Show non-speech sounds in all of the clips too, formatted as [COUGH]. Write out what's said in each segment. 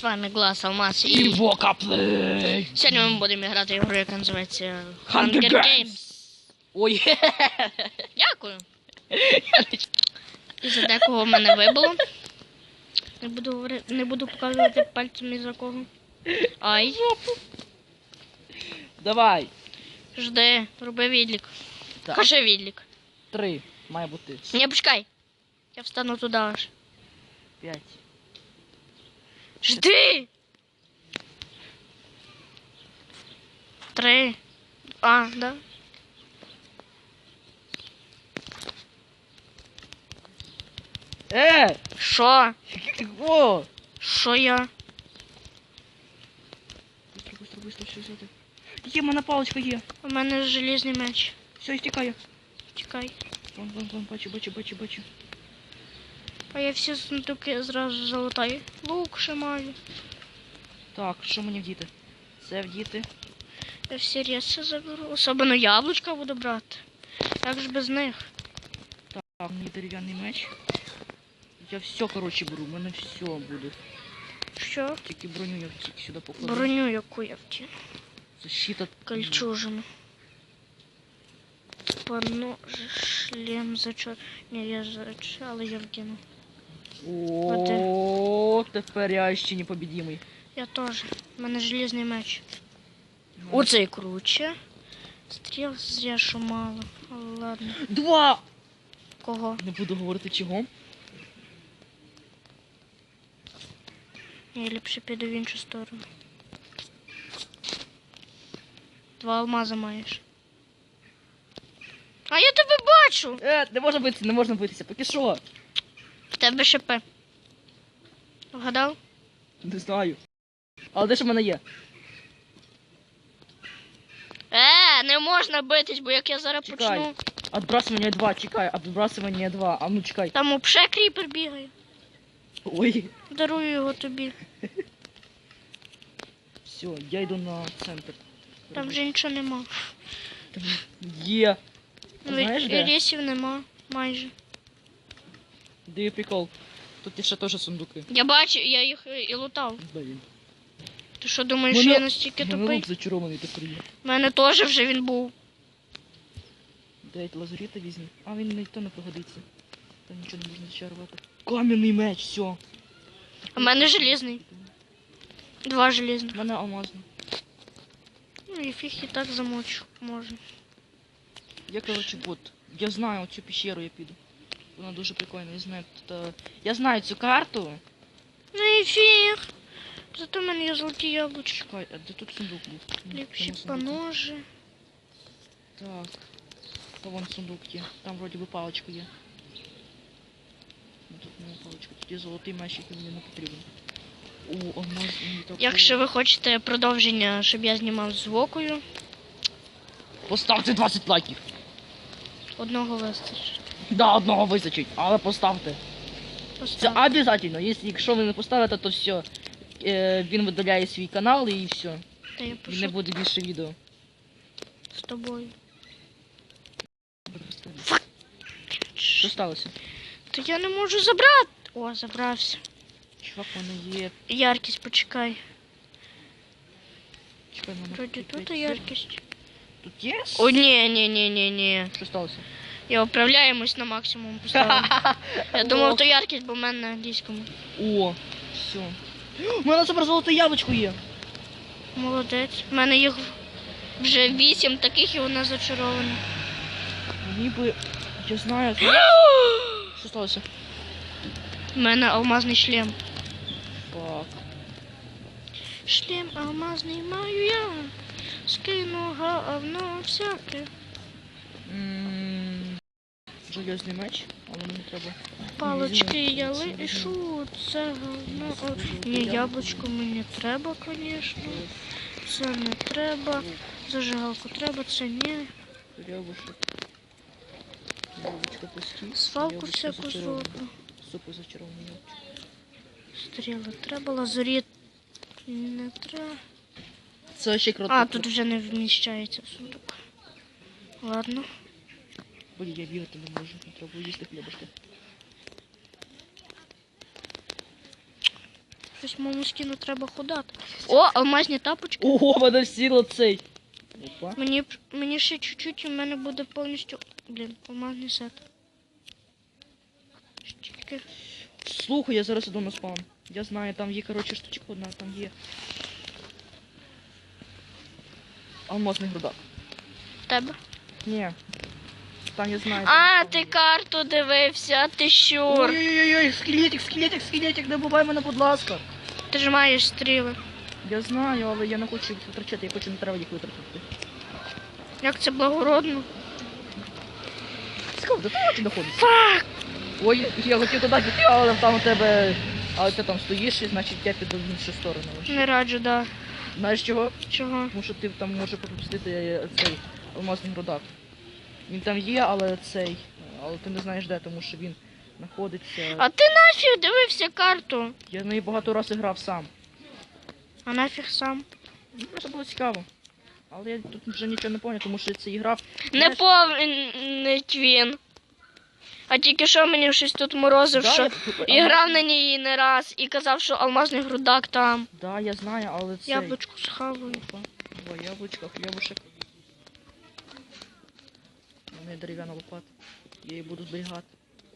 З вами Глас Алмаз І і Вока Плей. сьогодні ми будемо грати в гру, яка називається Hunger Games. Ой. [LAUGHS] Дякую. І за декого мене вибило. Не буду говорити, не буду показувати пальцем із за кого. Ай, Давай. жди, роби відлік. Так. Кажи відлік. Три. Має бути. Ні, почекай. Я встану туди аж. П'ять. Жди! Три. А, да? Е! Що? О! Що я? Быстро, быстро, быстро, все взяти. Є, в мене паличка є. У мене железний меч. Все, стікає. Чекай. Вон, вон, вон, бачу, бачу, бачу, бачу. А я всі сундуки зразу залутаю. Лук ще маю. Так, що мені вдіти? Це вдіти. Я всі рєси заберу. Особливо яблучка буду брати. Як ж без них? Так, мені дерев'яний меч. Я все, коротше, беру, в мене все буде. Що? Тільки броню я тільки сюди покладу. Броню яку я втім. Защита. Кольчужину. Пано, шлем зачор. Ні, я зач, але я вкину. О, тепер я ще непобідімий. Я теж. У мене железний меч. Оцей круче. Стріл зря що мало. Ладно. Два! Кого? Не буду говорити чого. Я ліпше піду в іншу сторону. Два алмази маєш. А я тебе бачу! Е, не можна битися, не можна битися. Поки що. Тебе ШП. Вгадав? Не знаю. Але де ж в мене є? Е, не можна битись, бо як я зараз Чекай. почну. Отбрасывание 2, чекай, отбрасывание 2. А ну чекай. Там обше кріпер бігає. Ой. Дарую його тобі. Все, я йду на центр. Там вже нічого нема. Там Є. Ну, Знаєш і- де? і рісів нема майже. Є прикол? Тут є ще теж сундуки. Я бачу, я їх і лутав. Блін. Ти що думаєш, Мене- я настільки Мене тупий? лук зачарований тепер є. У мене теж вже він був. Дайте лазуріта візьмі. А він не то не пригодиться. Там нічого не можна зачарувати. Кам'яний меч, все. У мене желізний. Два желізних. У мене алмазний. Ну і фіг і так замочу. Можна. Я, коротше, бот. Я знаю цю пещеру, я піду. Вона дуже прикольна, я знаю. Тут, е, Я знаю цю карту. Ну і фіг. Зато в мене є золоті яблучки. Чекай, а де тут сундук був? Ліпші поножи. Так. То вон сундук є. Там вроді би паличка є. Ну, Тут не паличка, тут є золотий меч, який мені не потрібен. О, алмаз мені так. Якщо ви хочете продовження, щоб я знімав з Вокою, Поставте 20 лайків. одного вистачить. Да, одного вистачить, але поставте. Це обов'язково. Якщо, ви не поставите, то все. Е, він видаляє свій канал і все. Та я І не пишу буде більше відео. з тобою. Що сталося? То я не можу забрати. О, забрався. Чувак, в мене є. Яркість, почекай. Чекай, Вроді тут тут яркість. Тут є? О, ні, ні, ні, ні, ні. Що сталося? Я управляємось на максимум поставив. [LAUGHS] Я думав, то яркість, бо в мене на англійському. О, все. [GASPS] У мене супер золоте яблучко є. Молодець. У мене їх вже вісім таких і вона зачарована. Мені би. Я знаю. [GASPS] Що сталося? У мене алмазний шлем. Фак. Шлем алмазний маю я. Скину говно всяке. М, Железний меч, але мені треба. Палочки я лишу, це говно. Ні, яблучко мені треба, звісно. Це не треба. Зажигалку треба, це ні. Яблучко пусті. Свалку всяку зроблю. Супер зачарований. Стріли треба, лазуріт не треба. Це ще круто. А, тут вже не вміщається сундук. Ладно. Блін, я бігати не можу, не треба їсти хлібушки. Восьмому скіну треба ходати. О, алмазні тапочки. Ого, мене сіло цей. Опа. Мені, мені ще чуть-чуть і в мене буде повністю. Блін, алмазний сет. Тільки. Слухай, я зараз іду на спам. Я знаю, там є, коротше, штучка одна, там є. Алмазний грудак. Тебе. Ні. Там я знаю. А, ти карту дивився, ти щур. Ой-ой-ой, скелетик, скелетик, скелетик, не бувай мене, будь ласка. Ти ж маєш стріли. Я знаю, але я не хочу їх витрачати, я хочу не треба їх витратити. Як це благородно. Цікаво, де ти очі знаходиться? Ой, я хотів туди піти, але там у тебе. Але ти там стоїш, і значить я піду в іншу сторону. Не раджу, да. Знаєш чого? Чого? Тому що ти там може пропустити е, цей алмазний грудак. Він там є, але цей. Але ти не знаєш де, тому що він знаходиться. А ти нафіг дивився карту? Я в неї багато разів грав сам. А нафіг сам. Ну, Просто було цікаво. Але я тут вже нічого не пам'ятаю, тому що я це і грав. Не Знаєш- повнить він. А тільки що мені щось тут морозив, Да, що я- і грав на ній не раз, і казав, що алмазний грудак там. Да, я знаю, але це. Яблучку схаваю. Опа, Два яблучка, хлібушек. Мене є дерев'яна лопата. Я її буду зберігати.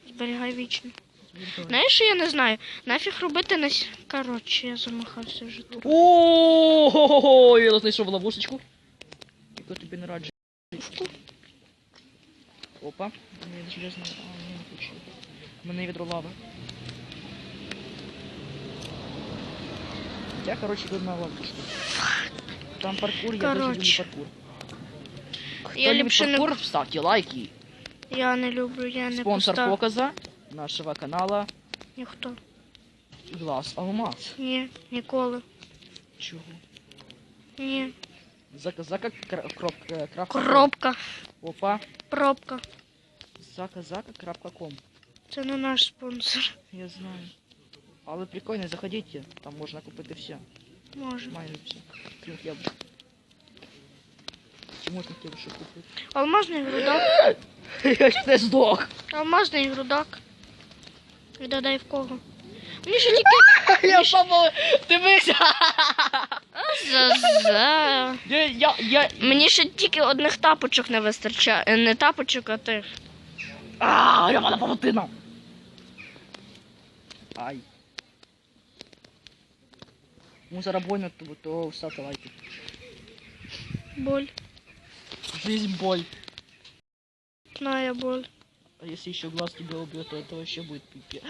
Зберігай вічно. Зберігаю. Знаєш, що я не знаю? Нафіг робити на с- Коротше, я замахався вже тут. О, я знайшов ловушечку. Яку тобі не раджу. Опа, мені железно. А, ні, не хочу. У мене є відро лави. Я, короче, йду на ловушку. Там паркур, я дуже люблю Короче. паркур. Хто Я не- паркур, ставте лайки. Я не люблю, я не Спонсор постав. показа нашего канала Ніхто. Глаз Алмаз. Ні, ніколи. Чого? Ні. Зака, зака, кра- кроп, е, крафт. Коробка. Опа. Пробка. Зака, зака, крапка ком. Це не наш спонсор. Я знаю. Але прикольно, заходите, там можна купити все. Може. Майже все. Крім яблук. Чи можна хлібушек купити? Алмазний грудак. Я чуть не здох. Алмазний грудак. Відгадай в кого. Мені ще тільки [LAUGHS] Я папа, дивися. за. Я, я, я... Мені ще тільки одних тапочок не вистачає. Е, Не тапочок, а тих. А, я мала павутина. Ай. Ну, зараз больно, то, то ставте лайки. Боль. Жизнь боль. Знаю боль. А если еще глаз тебя убьет, то это вообще будет [GASPS] пипец.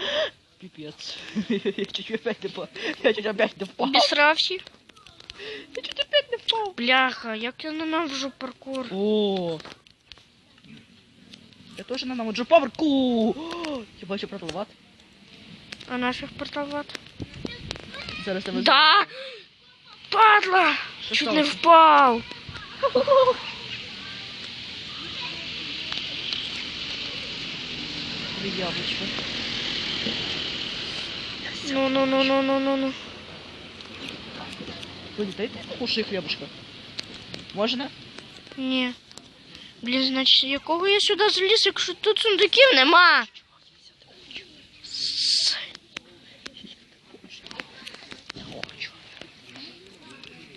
Пипец. [LAUGHS] Я чуть опять не по... Я чуть опять не впал. Обісрався. Я чуть опять не впал. Бляха, як я ненавижу паркур. О. Я тоже ненавиджу паверку. [GASPS] Я бачу продавати. А нафіг портовати? Зараз тебе Да! Падла! Що Чуть не впав. [LAUGHS] Дві яблучка. Ну, ну, ну, ну, ну, ну, ну. Люди, дайте кушай хлебушка. Можна? Ні. Блін, значить, якого я сюди заліз, якщо тут сундуків нема? С- Не хочу.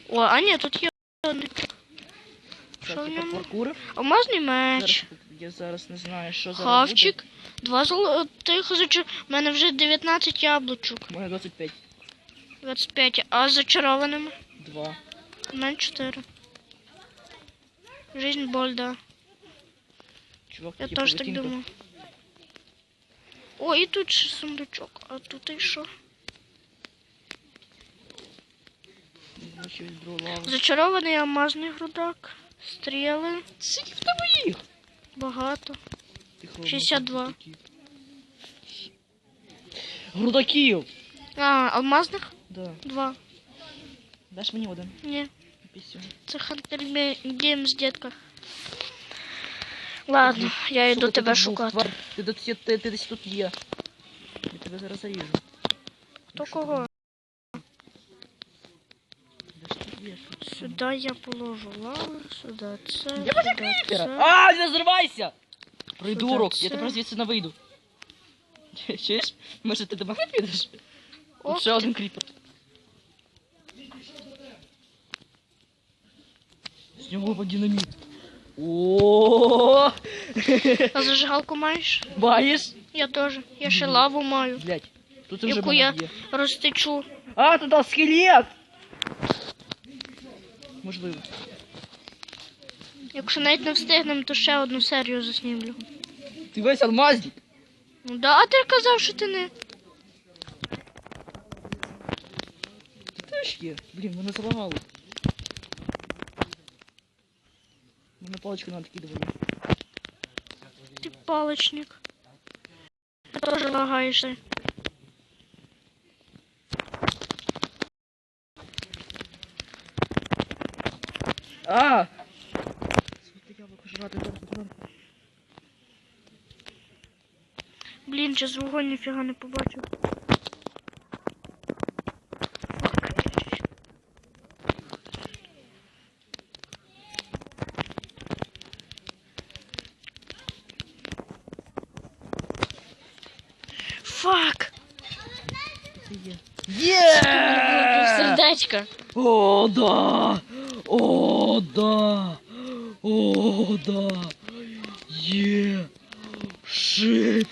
О, а ні, тут є один. Що Що в ньому? паркур? Алмазний меч. Я зараз не знаю, що зараз Хавчик. Два золотих зачар... У мене вже 19 яблучок. У мене 25. 25. А з зачарованими? Два. У мене 4. Жизнь боль, да. Чувак, Я теж так думаю. О, і тут ще сундучок. А тут і що? Зачарований алмазний грудак. Стріли. Скільки в тебе їх? Багато. 62. грудаків. А, алмазних? Да. Два. Даш мені один. Ні. Пісю. Це Hunter Games, детка. Ладно, я йду тебе шукати. Ти, десь тут є. Я тебе зараз заріжу. Хто кого? Да я положу лавр, сюда це, Я сюда це. А, не взрывайся! Придурок, я тепер звідси не выйду. Чуєш? Может ти до мене підеш? Тут ще один кріпер. З нього динаміт. О! А зажигалку маешь? Маєш? Я тоже. Я ще лаву маю. Блять, тут уже Яку я розтечу. А, тут скелет! Можливо. Якщо навіть не встигнемо, то ще одну серію заснімлю. Ти весь алмазник. Ну да, а ти казав, що ти не. Ти теж є. Блін, мене залагало. Мене паличку надо кидати. Ти паличник. Ти теж лагаєшся. А! Світе яблуко жрати добре, добре. Блін, зараз вогонь ніфіга не побачив. Фак! Ти є. Сердечко. О, да! О, да! О, да! Є! Шит!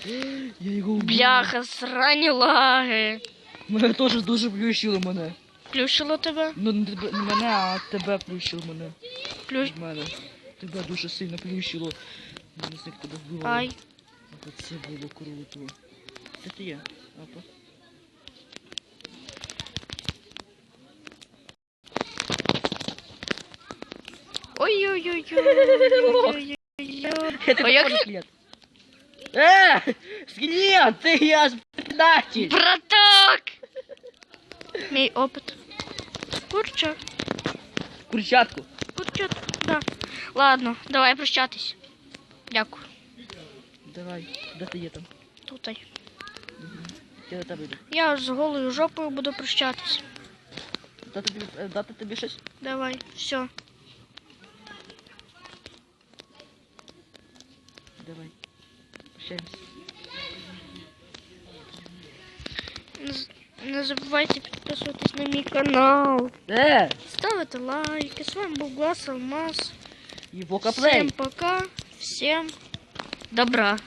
Я його вбив. Бляха, срані лаги. Мене теж дуже плющило мене. Плющило тебе? Ну не, тебе, не мене, а тебе плющило мене. Плющ. Мене. Тебе дуже сильно плющило. Я не знаю, як тебе вбивало. Ай. Це було круто. Де ти є? Апа. Ой-ой-ой-ой. Скелет. Е! Скелет! Ти я ж предатель! Браток! Мій опит. Курча. Курчатку. Курча. Да. Ладно, давай прощатись. Дякую. Давай, де ти є там? Тутай. Я до. Я з голою жопою буду прощатись. Дати тобі, дати тобі щось? Давай, все. Давай. Прощаємось. Не, з- не забувайте підписуватись на мій канал. Е! Ставити лайки. З вами був Глас Алмаз. І Вока Плей. Всем пока. Всем добра.